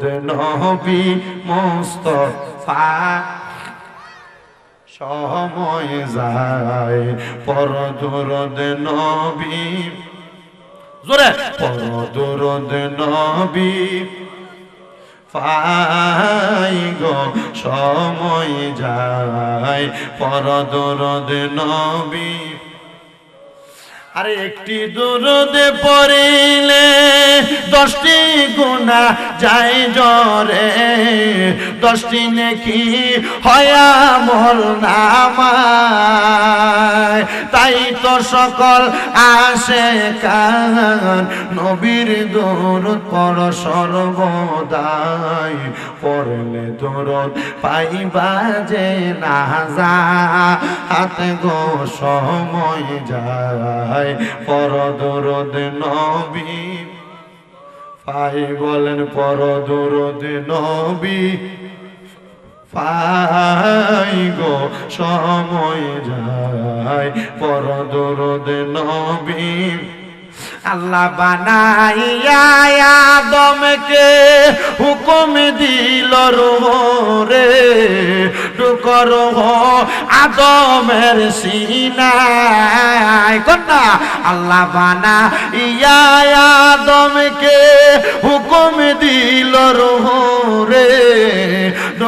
নবী মোস্তফা। সময় যায় পর দুরুদ নবী। জোরে। পর দুরুদ নবী। পাই সময় যায় পর দুরুদ নবী। আরে একটি দুরুদে পড়িলে দশটি গুণা যাই জরে দশটি নেকি হয়া নামায়। তাই তো সকল আসে কান নবীর দরুদ পড় সর্বদাই। পড়লে দরুদ পাইবা যে না যা হাতে গো সময় যায়। পর দরদ নবী। পাই বলেন পর দরদ নবী। পাই গো, সময় যায়। পর দরদ নবী আল্লাহ বানাইয়া আদমকে হুকুম দিল রে টুকর আদমের সিনাই কন্যা, আল্লাহ বানা ইয়া আদমকে হুকুম দিল রে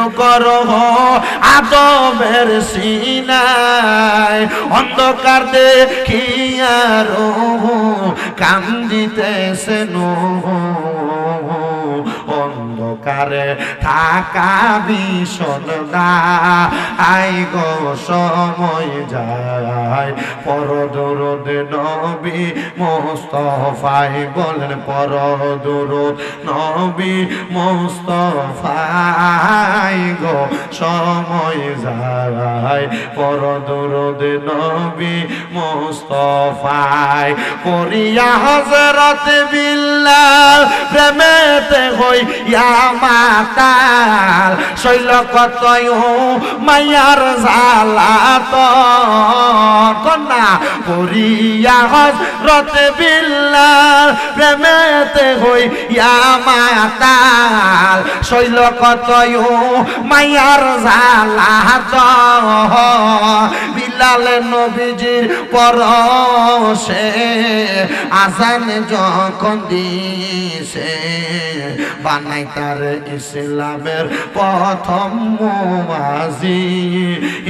টুকর আদমের সিনায় অন্ধকার দেখিয়া রহু কান্দিতেছে নো অন্ধকারে থাকা ভীষণ আই গো, সময় যায়। পর দরদ নবী মোস্তফাই বলেন পর দরদ নবী মোস্তফাই গো, সময় যায়। পর দরদ নবী মোস্তফাই করিয়া হজরত বিল্লাল প্রেমেতে হইয়া মাতাল, শৈল কতয় মায়ার জালাত কন্যা, করিয়া হজরত বিল্লাল, প্রেমেতে হইয়া মাতাল, শৈল কতয় মায়ার জালাত বিলাল নবীজির পরশে আজান যখন দিছে বানাই তার ইসলামের প্রথম মাঝি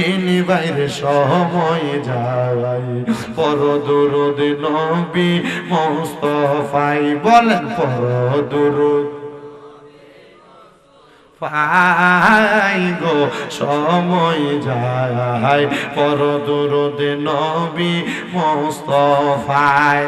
ইনি বাইরে সময় যাই পর দুরুদ নবী মোস্তফাই বলেন, পর দুরুদ পাই গো সময় যায়। পর দুরুদ নবী মোস্তফায়।